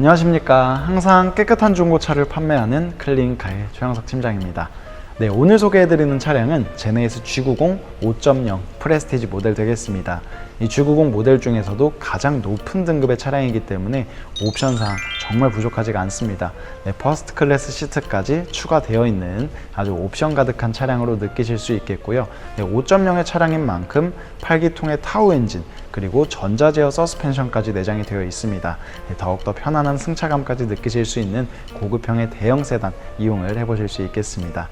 안녕하십니까. 항상 깨끗한 중고차를 판매하는 클린카의 최영석 팀장입니다. 네, 오늘 소개해드리는 차량은 제네시스 G90 5.0 프레스티지 모델 되겠습니다. 이 G90 모델 중에서도 가장 높은 등급의 차량이기 때문에 옵션상 정말 부족하지가 않습니다. 네, 퍼스트 클래스 시트까지 추가되어 있는 아주 옵션 가득한 차량으로 느끼실 수 있겠고요. 네, 5.0의 차량인 만큼 8기통의 타우 엔진 그리고 전자제어 서스펜션까지 내장이 되어 있습니다. 네, 더욱더 편안한 승차감까지 느끼실 수 있는 고급형의 대형 세단 이용을 해보실 수 있겠습니다.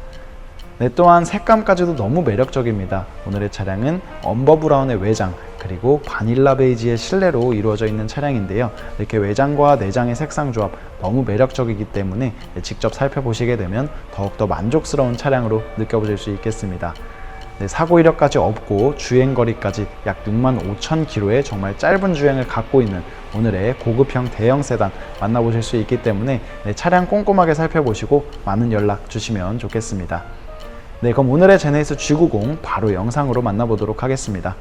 네, 또한 색감까지도 너무 매력적입니다. 오늘의 차량은 엄버 브라운의 외장 그리고 바닐라 베이지의 실내로 이루어져 있는 차량인데요. 이렇게 외장과 내장의 색상 조합 너무 매력적이기 때문에 네, 직접 살펴보시게 되면 더욱더 만족스러운 차량으로 느껴보실 수 있겠습니다. 네, 사고 이력까지 없고 주행 거리까지 약 6만 5천 킬로의 정말 짧은 주행을 갖고 있는 오늘의 고급형 대형 세단 만나보실 수 있기 때문에 네, 차량 꼼꼼하게 살펴보시고 많은 연락 주시면 좋겠습니다. 네, 그럼 오늘의 제네시스 G90 바로 영상으로 만나보도록 하겠습니다.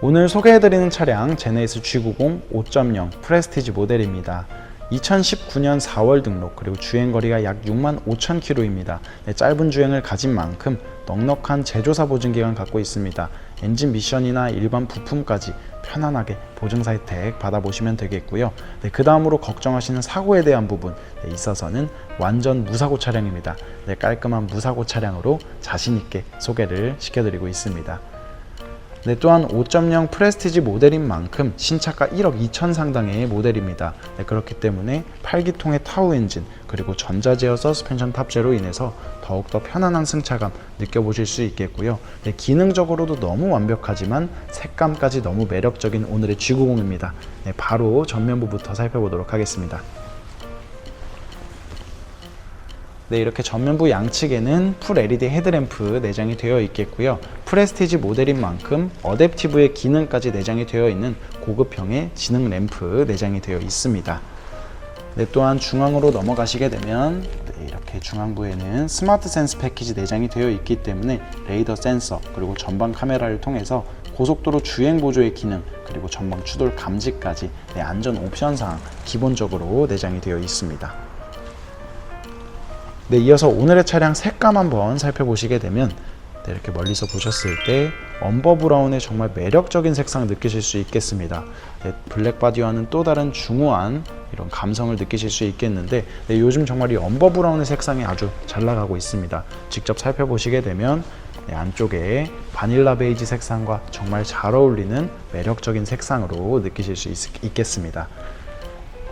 오늘 소개해드리는 차량 제네시스 G90 5.0 프레스티지 모델입니다. 2019년 4월 등록 그리고 주행거리가 약 6만 5천 킬로입니다. 네, 짧은 주행을 가진 만큼 넉넉한 제조사 보증 기간 갖고 있습니다. 엔진 미션이나 일반 부품까지 편안하게 보증사 혜택 받아보시면 되겠고요. 네, 그 다음으로 걱정하시는 사고에 대한 부분 네, 있어서는 완전 무사고 차량입니다. 네, 깔끔한 무사고 차량으로 자신 있게 소개를 시켜드리고 있습니다. 네, 또한 5.0 프레스티지 모델인 만큼 신차가 1억 2천 상당의 모델입니다. 네, 그렇기 때문에 8기통의 타우 엔진 그리고 전자제어 서스펜션 탑재로 인해서 더욱더 편안한 승차감 느껴보실 수 있겠고요. 네, 기능적으로도 너무 완벽하지만 색감까지 너무 매력적인 오늘의 G90입니다. 네, 바로 전면부부터 살펴보도록 하겠습니다. 네, 이렇게 전면부 양측에는 풀 LED 헤드램프 내장이 되어 있겠고요. 프레스티지 모델인 만큼 어댑티브의 기능까지 내장이 되어 있는 고급형의 지능 램프 내장이 되어 있습니다. 네, 또한 중앙으로 넘어가시게 되면 네, 이렇게 중앙부에는 스마트 센스 패키지 내장이 되어 있기 때문에 레이더 센서 그리고 전방 카메라를 통해서 고속도로 주행 보조의 기능 그리고 전방 추돌 감지까지 네, 안전 옵션 사항 기본적으로 내장이 되어 있습니다. 네, 이어서 오늘의 차량 색감 한번 살펴보시게 되면 네, 이렇게 멀리서 보셨을 때 엄버 브라운의 정말 매력적인 색상 느끼실 수 있겠습니다. 네, 블랙 바디와는 또 다른 중후한 이런 감성을 느끼실 수 있겠는데 네, 요즘 정말 이 엄버 브라운의 색상이 아주 잘 나가고 있습니다. 직접 살펴보시게 되면 네, 안쪽에 바닐라 베이지 색상과 정말 잘 어울리는 매력적인 색상으로 느끼실 수 있, 있겠습니다.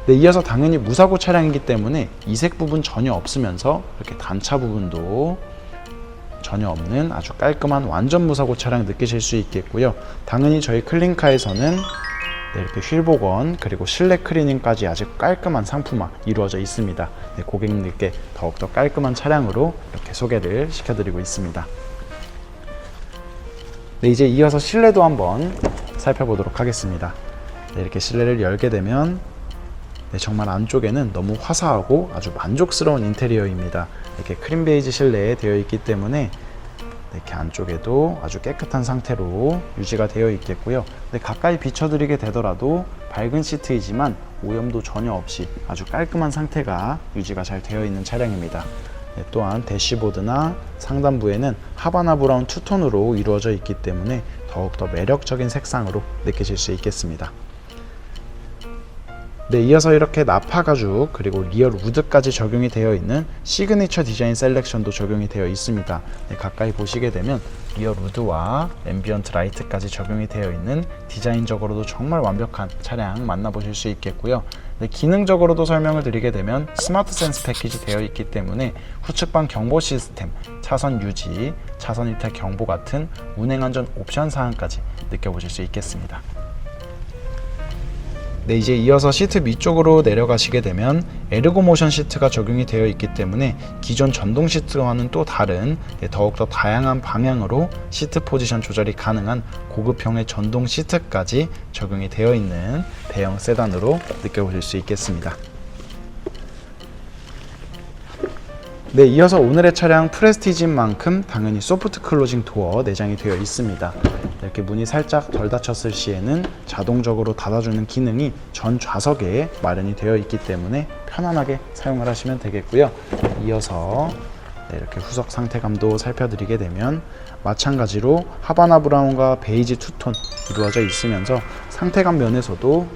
네, 이어서 당연히 무사고 차량이기 때문에 이색 부분 전혀 없으면서 이렇게 단차 부분도 전혀 없는 아주 깔끔한 완전 무사고 차량 느끼실 수 있겠고요. 당연히 저희 클린카에서는 네, 이렇게 휠 복원 그리고 실내 클리닝까지 아주 깔끔한 상품화 이루어져 있습니다. 네, 고객님들께 더욱더 깔끔한 차량으로 이렇게 소개를 시켜드리고 있습니다. 네, 이제 이어서 실내도 한번 살펴보도록 하겠습니다. 네, 이렇게 실내를 열게 되면 네, 정말 안쪽에는 너무 화사하고 아주 만족스러운 인테리어입니다. 이렇게 크림 베이지 실내에 되어 있기 때문에 이렇게 안쪽에도 아주 깨끗한 상태로 유지가 되어 있겠고요. 근데 가까이 비춰드리게 되더라도 밝은 시트이지만 오염도 전혀 없이 아주 깔끔한 상태가 유지가 잘 되어 있는 차량입니다. 네, 또한 대시보드나 상단부에는 하바나 브라운 투톤으로 이루어져 있기 때문에 더욱더 매력적인 색상으로 느끼실 수 있겠습니다. 네, 이어서 이렇게 나파 가죽 그리고 리얼 우드까지 적용이 되어 있는 시그니처 디자인 셀렉션도 적용이 되어 있습니다. 네, 가까이 보시게 되면 리얼 우드와 앰비언트 라이트까지 적용이 되어 있는 디자인적으로도 정말 완벽한 차량 만나보실 수 있겠고요. 네, 기능적으로도 설명을 드리게 되면 스마트 센스 패키지 되어 있기 때문에 후측방 경보 시스템, 차선 유지, 차선 이탈 경보 같은 운행 안전 옵션 사항까지 느껴보실 수 있겠습니다. 네, 이제 이어서 시트 밑쪽으로 내려가시게 되면 에르고 모션 시트가 적용이 되어 있기 때문에 기존 전동 시트와는 또 다른 네, 더욱더 다양한 방향으로 시트 포지션 조절이 가능한 고급형의 전동 시트까지 적용이 되어 있는 대형 세단으로 느껴보실 수 있겠습니다. 네, 이어서 오늘의 차량 프레스티지인 만큼 당연히 소프트 클로징 도어 내장이 되어 있습니다. 네, 이렇게 문이 살짝 덜 닫혔을 시에는 자동적으로 닫아주는 기능이 전 좌석에 마련이 되어 있기 때문에 편안하게 사용을 하시면 되겠고요. 이어서 네, 이렇게 후석 상태감도 살펴드리게 되면 마찬가지로 하바나 브라운과 베이지 투톤 이루어져 있으면서 상태감 면에서도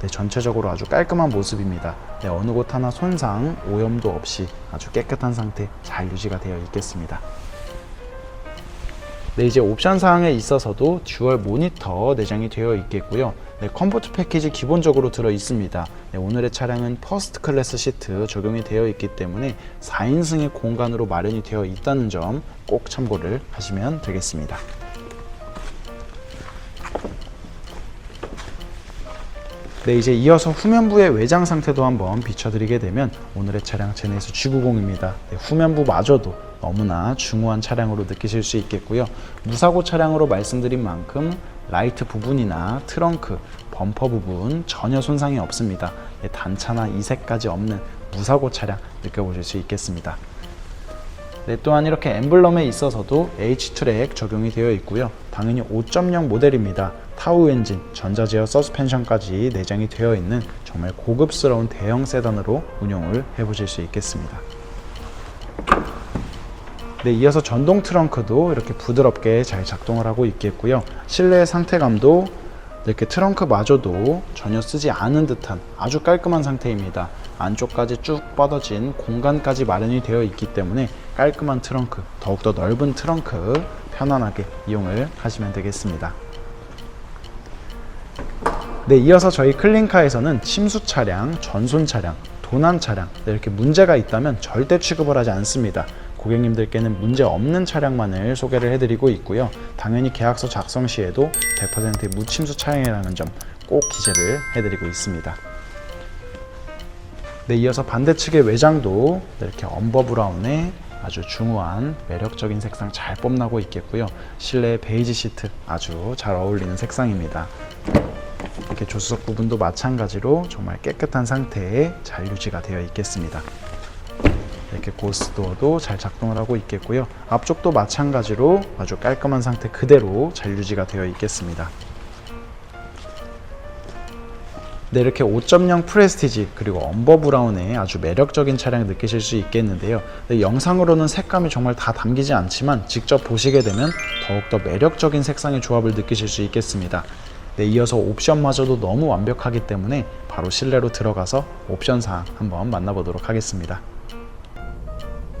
네, 전체적으로 아주 깔끔한 모습입니다. 네, 어느 곳 하나 손상, 오염도 없이 아주 깨끗한 상태 잘 유지가 되어 있겠습니다. 네, 이제 옵션 사항에 있어서도 듀얼 모니터 내장이 되어 있겠고요. 네, 컴포트 패키지 기본적으로 들어 있습니다. 네, 오늘의 차량은 퍼스트 클래스 시트 적용이 되어 있기 때문에 4인승의 공간으로 마련이 되어 있다는 점 꼭 참고를 하시면 되겠습니다. 네, 이제 이어서 후면부의 외장 상태도 한번 비춰드리게 되면 오늘의 차량 제네스 G90입니다. 네, 후면부마저도 너무나 중후한 차량으로 느끼실 수 있겠고요. 무사고 차량으로 말씀드린 만큼 라이트 부분이나 트렁크, 범퍼 부분 전혀 손상이 없습니다. 네, 단차나 이색까지 없는 무사고 차량 느껴보실 수 있겠습니다. 네, 또한 이렇게 엠블럼에 있어서도 H-트랙 적용이 되어 있고요. 당연히 5.0 모델입니다. 타우 엔진, 전자제어 서스펜션까지 내장이 되어 있는 정말 고급스러운 대형 세단으로 운영을 해보실 수 있겠습니다. 네, 이어서 전동 트렁크도 이렇게 부드럽게 잘 작동을 하고 있겠고요. 실내 상태감도 이렇게 트렁크마저도 전혀 쓰지 않은 듯한 아주 깔끔한 상태입니다. 안쪽까지 쭉 뻗어진 공간까지 마련이 되어 있기 때문에 깔끔한 트렁크, 더욱더 넓은 트렁크 편안하게 이용을 하시면 되겠습니다. 네, 이어서 저희 클린카에서는 침수 차량, 전손 차량, 도난 차량 네, 이렇게 문제가 있다면 절대 취급을 하지 않습니다. 고객님들께는 문제 없는 차량만을 소개를 해드리고 있고요. 당연히 계약서 작성 시에도 100% 무침수 차량이라는 점 꼭 기재를 해드리고 있습니다. 네, 이어서 반대측의 외장도 이렇게 엄버 브라운의 아주 중후한 매력적인 색상 잘 뽐나고 있겠고요. 실내 베이지 시트 아주 잘 어울리는 색상입니다. 이렇게 조수석 부분도 마찬가지로 정말 깨끗한 상태에 잘 유지가 되어 있겠습니다. 이렇게 고스 도어도 잘 작동을 하고 있겠고요. 앞쪽도 마찬가지로 아주 깔끔한 상태 그대로 잘 유지가 되어 있겠습니다. 네, 이렇게 5.0 프레스티지 그리고 엄버 브라운의 아주 매력적인 차량 느끼실 수 있겠는데요. 네, 영상으로는 색감이 정말 다 담기지 않지만 직접 보시게 되면 더욱더 매력적인 색상의 조합을 느끼실 수 있겠습니다. 네, 이어서 옵션마저도 너무 완벽하기 때문에 바로 실내로 들어가서 옵션 사항 한번 만나보도록 하겠습니다.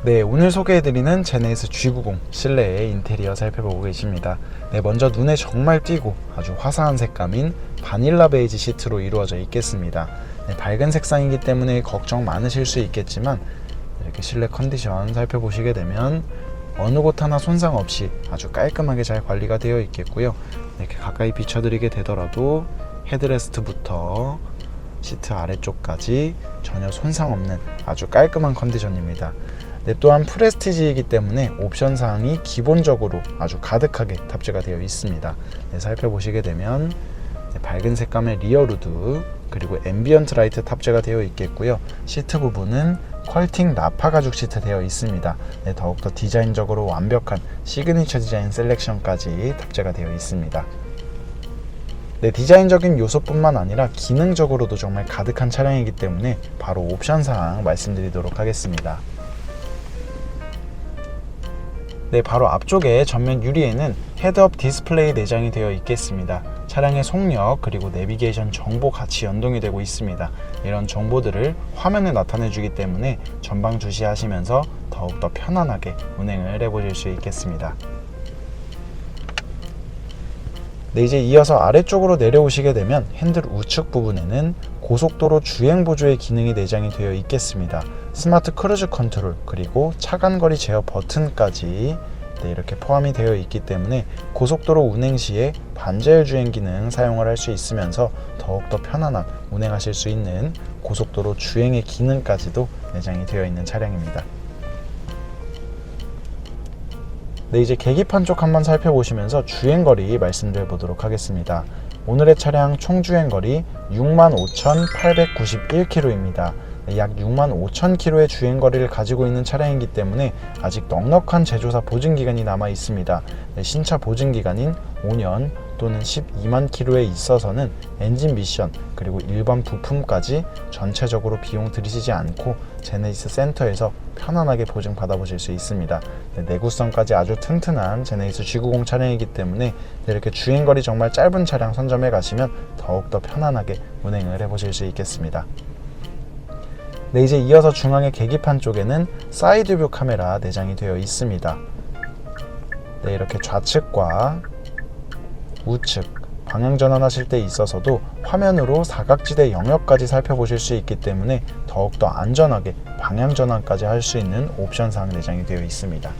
네, 오늘 소개해드리는 제네시스 G90 실내의 인테리어 살펴보고 계십니다. 네, 먼저 눈에 정말 띄고 아주 화사한 색감인 바닐라 베이지 시트로 이루어져 있겠습니다. 네, 밝은 색상이기 때문에 걱정 많으실 수 있겠지만 이렇게 실내 컨디션 살펴보시게 되면 어느 곳 하나 손상 없이 아주 깔끔하게 잘 관리가 되어 있겠고요. 이렇게 가까이 비춰드리게 되더라도 헤드레스트부터 시트 아래쪽까지 전혀 손상 없는 아주 깔끔한 컨디션입니다. 네, 또한 프레스티지이기 때문에 옵션 사항이 기본적으로 아주 가득하게 탑재가 되어 있습니다. 네, 살펴보시게 되면 네, 밝은 색감의 리어 루드 그리고 앰비언트 라이트 탑재가 되어 있겠고요. 시트 부분은 퀄팅 나파 가죽 시트 되어 있습니다. 네, 더욱더 디자인적으로 완벽한 시그니처 디자인 셀렉션까지 탑재가 되어 있습니다. 네, 디자인적인 요소뿐만 아니라 기능적으로도 정말 가득한 차량이기 때문에 바로 옵션 사항 말씀드리도록 하겠습니다. 네, 바로 앞쪽에 전면 유리에는 헤드업 디스플레이 내장이 되어 있겠습니다. 차량의 속력 그리고 내비게이션 정보 같이 연동이 되고 있습니다. 이런 정보들을 화면에 나타내 주기 때문에 전방 주시하시면서 더욱더 편안하게 운행을 해보실 수 있겠습니다. 네, 이제 이어서 아래쪽으로 내려오시게 되면 핸들 우측 부분에는 고속도로 주행 보조의 기능이 내장이 되어 있겠습니다. 스마트 크루즈 컨트롤 그리고 차간거리 제어 버튼까지 네, 이렇게 포함이 되어 있기 때문에 고속도로 운행 시에 반자율 주행 기능 사용을 할 수 있으면서 더욱더 편안한 운행하실 수 있는 고속도로 주행의 기능까지도 내장이 되어 있는 차량입니다. 네, 이제 계기판 쪽 한번 살펴보시면서 주행거리 말씀드려 보도록 하겠습니다. 오늘의 차량 총 주행 거리 65,891km입니다. 약 65,000km의 주행 거리를 가지고 있는 차량이기 때문에 아직 넉넉한 제조사 보증 기간이 남아 있습니다. 네, 신차 보증 기간인 5년 또는 12만 킬로에 있어서는 엔진 미션 그리고 일반 부품까지 전체적으로 비용 들이시지 않고 제네시스 센터에서 편안하게 보증 받아보실 수 있습니다. 네, 내구성까지 아주 튼튼한 제네시스 G90 차량이기 때문에 이렇게 주행거리 정말 짧은 차량 선점해 가시면 더욱더 편안하게 운행을 해보실 수 있겠습니다. 네, 이제 이어서 중앙의 계기판 쪽에는 사이드뷰 카메라 내장이 되어 있습니다. 네, 이렇게 좌측과 우측 방향 전환하실 때 있어서도 화면으로 사각지대 영역까지 살펴보실 수 있기 때문에 더욱더 안전하게 방향 전환까지 할 수 있는 옵션 사항 내장이 되어 있습니다.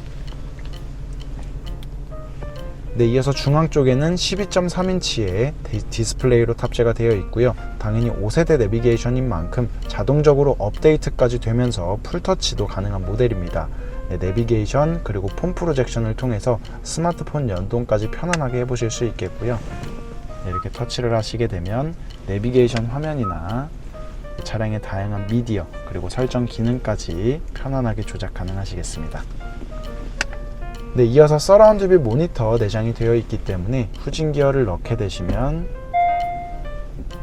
네, 이어서 중앙 쪽에는 12.3인치의 디스플레이로 탑재가 되어 있고요. 당연히 5세대 내비게이션인 만큼 자동적으로 업데이트까지 되면서 풀터치도 가능한 모델입니다. 네, 내비게이션 그리고 폰 프로젝션을 통해서 스마트폰 연동까지 편안하게 해보실 수 있겠고요. 네, 이렇게 터치를 하시게 되면 내비게이션 화면이나 차량의 다양한 미디어 그리고 설정 기능까지 편안하게 조작 가능하시겠습니다. 네, 이어서 서라운드 뷰 모니터 내장이 되어 있기 때문에 후진 기어를 넣게 되시면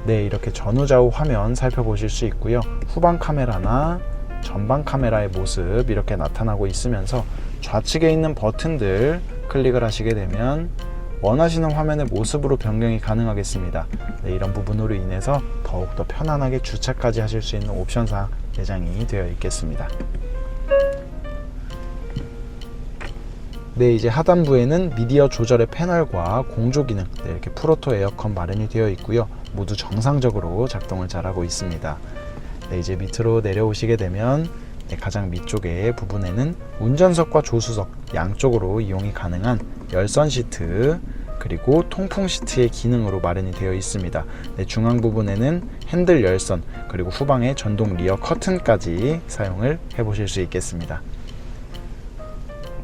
네, 이렇게 전후 좌우 화면 살펴보실 수 있고요. 후방 카메라나 전방 카메라의 모습 이렇게 나타나고 있으면서 좌측에 있는 버튼들 클릭을 하시게 되면 원하시는 화면의 모습으로 변경이 가능하겠습니다. 네, 이런 부분으로 인해서 더욱더 편안하게 주차까지 하실 수 있는 옵션 사 내장이 되어 있겠습니다. 네, 이제 하단부에는 미디어 조절의 패널과 공조 기능, 네, 이렇게 프로토 에어컨 마련이 되어 있고요. 모두 정상적으로 작동을 잘하고 있습니다. 네, 이제 밑으로 내려오시게 되면 네, 가장 밑쪽에 부분에는 운전석과 조수석 양쪽으로 이용이 가능한 열선 시트 그리고 통풍 시트의 기능으로 마련이 되어 있습니다. 네, 중앙 부분에는 핸들 열선 그리고 후방에 전동 리어 커튼까지 사용을 해보실 수 있겠습니다.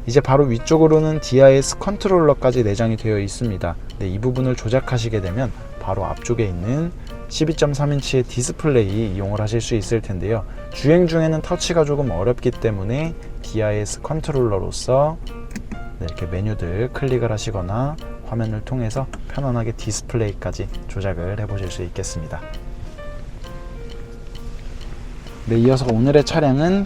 이제 바로 위쪽으로는 DIS 컨트롤러까지 내장이 되어 있습니다. 네, 이 부분을 조작하시게 되면 바로 앞쪽에 있는 12.3인치의 디스플레이 이용을 하실 수 있을 텐데요. 주행 중에는 터치가 조금 어렵기 때문에 DIS 컨트롤러로서 네, 이렇게 메뉴들 클릭을 하시거나 화면을 통해서 편안하게 디스플레이까지 조작을 해보실 수 있겠습니다. 네, 이어서 오늘의 차량은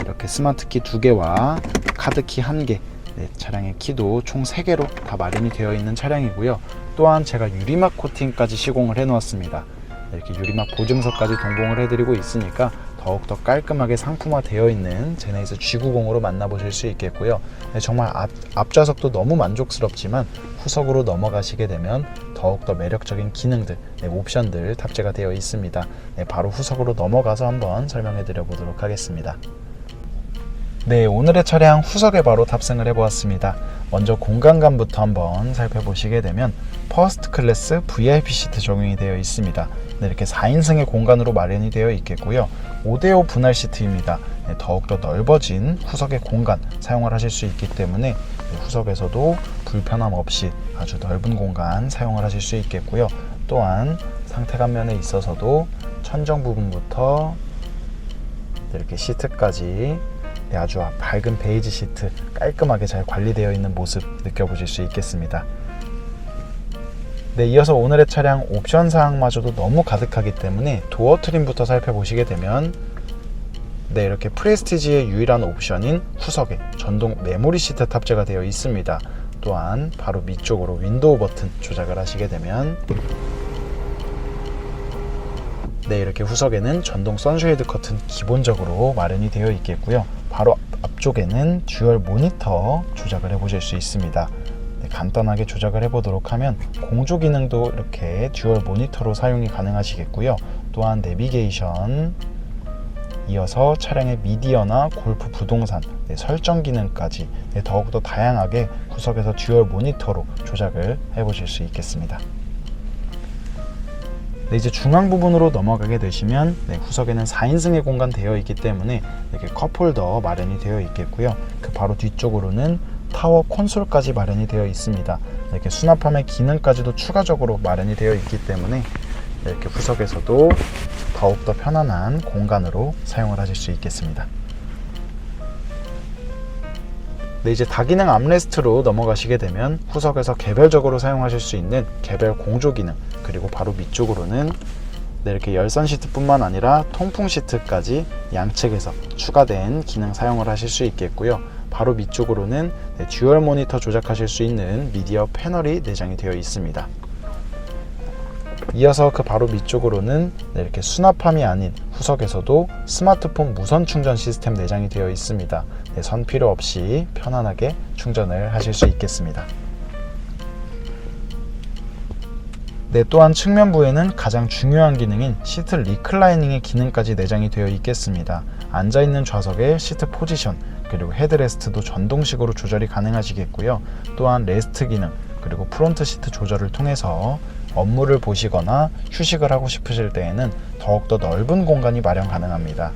이렇게 스마트키 두 개와 카드키 한 개, 네, 차량의 키도 총 3개로 다 마련이 되어 있는 차량이고요. 또한 제가 유리막 코팅까지 시공을 해 놓았습니다. 이렇게 유리막 보증서까지 동봉을 해드리고 있으니까 더욱더 깔끔하게 상품화 되어 있는 제네시스 G90으로 만나보실 수 있겠고요. 네, 정말 앞, 앞좌석도 너무 만족스럽지만 후석으로 넘어가시게 되면 더욱더 매력적인 기능들, 네, 옵션들 탑재가 되어 있습니다. 네, 바로 후석으로 넘어가서 한번 설명해 드려 보도록 하겠습니다. 네, 오늘의 차량 후석에 바로 탑승을 해보았습니다. 먼저 공간감부터 한번 살펴보시게 되면 퍼스트 클래스 VIP 시트 적용이 되어 있습니다. 네, 이렇게 4인승의 공간으로 마련이 되어 있겠고요. 5대5 분할 시트입니다. 네, 더욱더 넓어진 후석의 공간 사용을 하실 수 있기 때문에 네, 후석에서도 불편함 없이 아주 넓은 공간 사용을 하실 수 있겠고요. 또한 상태감 면에 있어서도 천정 부분부터 네, 이렇게 시트까지 네, 아주 밝은 베이지 시트 깔끔하게 잘 관리되어 있는 모습 느껴보실 수 있겠습니다. 네, 이어서 오늘의 차량 옵션 사항마저도 너무 가득하기 때문에 도어 트림부터 살펴보시게 되면 네, 이렇게 프레스티지의 유일한 옵션인 후석에 전동 메모리 시트 탑재가 되어 있습니다. 또한 바로 밑쪽으로 윈도우 버튼 조작을 하시게 되면 네, 이렇게 후석에는 전동 선쉐이드 커튼 기본적으로 마련이 되어 있겠고요. 바로 앞쪽에는 듀얼 모니터 조작을 해보실 수 있습니다. 네, 간단하게 조작을 해보도록 하면 공조 기능도 이렇게 듀얼 모니터로 사용이 가능하시겠고요. 또한 내비게이션, 이어서 차량의 미디어나 골프 부동산, 네, 설정 기능까지 네, 더욱더 다양하게 후석에서 듀얼 모니터로 조작을 해보실 수 있겠습니다. 네, 이제 중앙 부분으로 넘어가게 되시면 네, 후석에는 4인승의 공간 되어 있기 때문에 이렇게 컵홀더 마련이 되어 있겠고요. 그 바로 뒤쪽으로는 타워 콘솔까지 마련이 되어 있습니다. 이렇게 수납함의 기능까지도 추가적으로 마련이 되어 있기 때문에 이렇게 후석에서도 더욱더 편안한 공간으로 사용을 하실 수 있겠습니다. 네, 이제 다기능 암레스트로 넘어가시게 되면 후석에서 개별적으로 사용하실 수 있는 개별 공조 기능 그리고 바로 밑쪽으로는 네, 이렇게 열선 시트뿐만 아니라 통풍 시트까지 양측에서 추가된 기능 사용을 하실 수 있겠고요. 바로 밑쪽으로는 네, 듀얼 모니터 조작하실 수 있는 미디어 패널이 내장이 되어 있습니다. 이어서 그 바로 밑쪽으로는 네, 이렇게 수납함이 아닌 후석에서도 스마트폰 무선 충전 시스템 내장이 되어 있습니다. 네, 선 필요 없이 편안하게 충전을 하실 수 있겠습니다. 네, 또한 측면부에는 가장 중요한 기능인 시트 리클라이닝의 기능까지 내장이 되어 있겠습니다. 앉아있는 좌석의 시트 포지션, 그리고 헤드레스트도 전동식으로 조절이 가능하시겠고요. 또한 레스트 기능, 그리고 프론트 시트 조절을 통해서 업무를 보시거나 휴식을 하고 싶으실 때에는 더욱더 넓은 공간이 마련 가능합니다.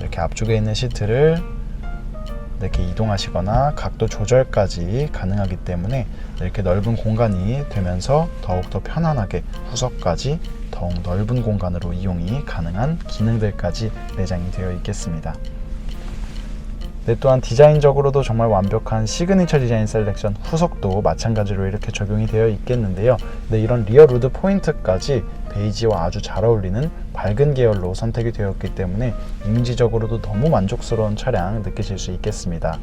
이렇게 앞쪽에 있는 시트를 이렇게 이동하시거나 각도 조절까지 가능하기 때문에 이렇게 넓은 공간이 되면서 더욱더 편안하게 후석까지 더욱 넓은 공간으로 이용이 가능한 기능들까지 내장이 되어 있겠습니다. 네, 또한 디자인적으로도 정말 완벽한 시그니처 디자인 셀렉션 후석도 마찬가지로 이렇게 적용이 되어 있겠는데요. 네, 이런 리어 루드 포인트까지 베이지와 아주 잘 어울리는 밝은 계열로 선택이 되었기 때문에 이미지적으로도 너무 만족스러운 차량 느끼실 수 있겠습니다.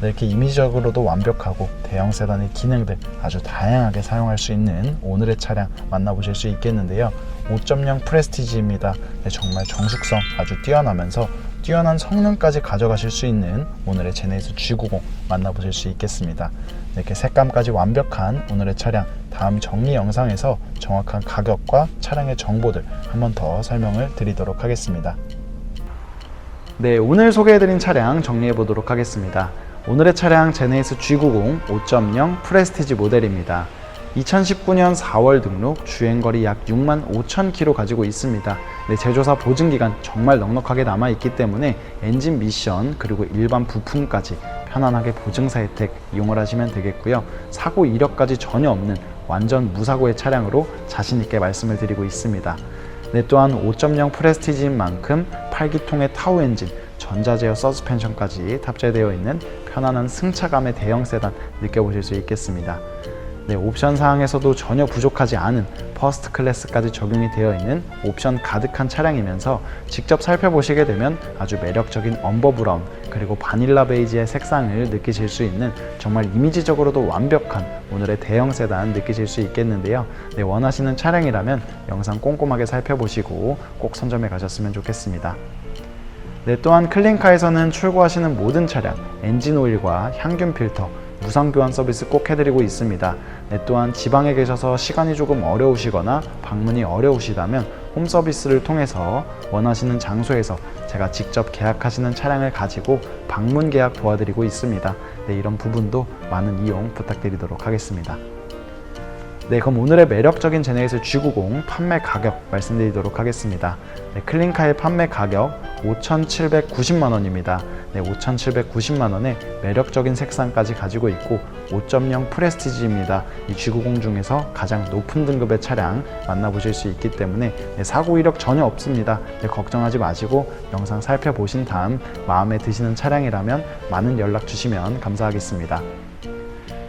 네, 이렇게 이미지적으로도 완벽하고 대형 세단의 기능들 아주 다양하게 사용할 수 있는 오늘의 차량 만나보실 수 있겠는데요. 5.0 프레스티지입니다. 네, 정말 정숙성 아주 뛰어나면서 뛰어난 성능까지 가져가실 수 있는 오늘의 제네시스 G90 만나보실 수 있겠습니다. 네, 이렇게 색감까지 완벽한 오늘의 차량 다음 정리 영상에서 정확한 가격과 차량의 정보들 한 번 더 설명을 드리도록 하겠습니다. 네, 오늘 소개해드린 차량 정리해 보도록 하겠습니다. 오늘의 차량 제네시스 G90 5.0 프레스티지 모델입니다. 2019년 4월 등록 주행거리 약 6만 5천 킬로 가지고 있습니다. 네, 제조사 보증 기간 정말 넉넉하게 남아 있기 때문에 엔진 미션 그리고 일반 부품까지 편안하게 보증사 혜택 이용을 하시면 되겠고요. 사고 이력까지 전혀 없는 완전 무사고의 차량으로 자신 있게 말씀을 드리고 있습니다. 네, 또한 5.0 프레스티지인 만큼 8기통의 타우 엔진, 전자제어 서스펜션까지 탑재되어 있는 편안한 승차감의 대형 세단 느껴보실 수 있겠습니다. 네, 옵션 사항에서도 전혀 부족하지 않은 퍼스트 클래스까지 적용이 되어 있는 옵션 가득한 차량이면서 직접 살펴보시게 되면 아주 매력적인 엄버 브라운 그리고 바닐라 베이지의 색상을 느끼실 수 있는 정말 이미지적으로도 완벽한 오늘의 대형 세단 느끼실 수 있겠는데요. 네, 원하시는 차량이라면 영상 꼼꼼하게 살펴보시고 꼭 선점해 가셨으면 좋겠습니다. 네, 또한 클린카에서는 출고하시는 모든 차량 엔진 오일과 향균 필터 무상 교환 서비스 꼭 해드리고 있습니다. 네, 또한 지방에 계셔서 시간이 조금 어려우시거나 방문이 어려우시다면 홈 서비스를 통해서 원하시는 장소에서 제가 직접 계약하시는 차량을 가지고 방문 계약 도와드리고 있습니다. 네, 이런 부분도 많은 이용 부탁드리도록 하겠습니다. 네, 그럼 오늘의 매력적인 제네시스 G90 판매 가격 말씀드리도록 하겠습니다. 네, 클린카의 판매 가격 5,790만 원입니다. 네, 5,790만 원에 매력적인 색상까지 가지고 있고 5.0 프레스티지입니다. 이 G90 중에서 가장 높은 등급의 차량 만나보실 수 있기 때문에 네, 사고 이력 전혀 없습니다. 네, 걱정하지 마시고 영상 살펴보신 다음 마음에 드시는 차량이라면 많은 연락 주시면 감사하겠습니다.